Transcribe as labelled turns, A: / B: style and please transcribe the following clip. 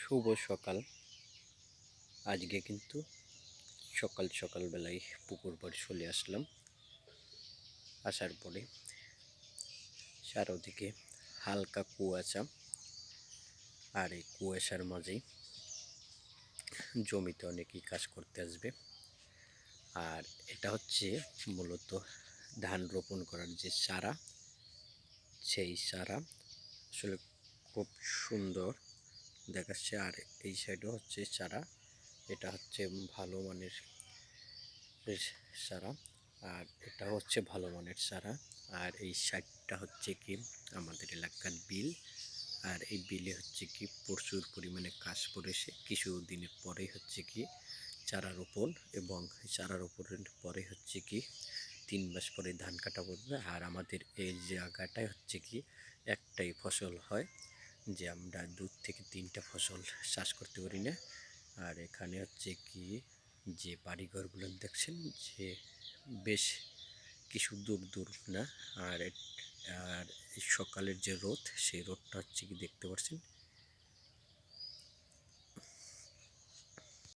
A: শুভ সকাল। আজকে কিন্তু সকাল সকাল বেলায় পুকুর পাড়ে চলে আসলাম। আসার পরে চারোদিকে হালকা কুয়াশা আর এই কুয়াশার মাঝেই জমিতে অনেকেই কাজ করতে আসবে। আর এটা হচ্ছে মূলত ধান রোপণ করার যে চারা, সেই চারা আসলে খুব সুন্দর দেখাচ্ছে। আর এই সাইডও হচ্ছে চারা। এটা হচ্ছে ভালো মানের চারা। আর এটা হচ্ছে ভালো মানের চারা। আর এই সাইডটা হচ্ছে কি? আমাদের এলাকার বিল। আর এই বিলে হচ্ছে কি? প্রচুর পরিমাণে কাজ পড়েছে। কিছু দিনের পরেই হচ্ছে কি? চারা রোপণ এবং চারা রোপণের পরে হচ্ছে কি? তিন মাস পরে ধান কাটা পড়বে। আর আমাদের এই জায়গাটায় হচ্ছে কি? একটাই ফসল হয় যে আমরা দু থেকে তিনটা ফসল চাষ করতে পারি না। আর এখানে হচ্ছে কি, যে বাড়িঘরগুলো দেখছেন যে বেশ কিছু দূর দূর না, আর আর সকালের যে রোদ, সেই রোদটা হচ্ছে কি দেখতে পাচ্ছেন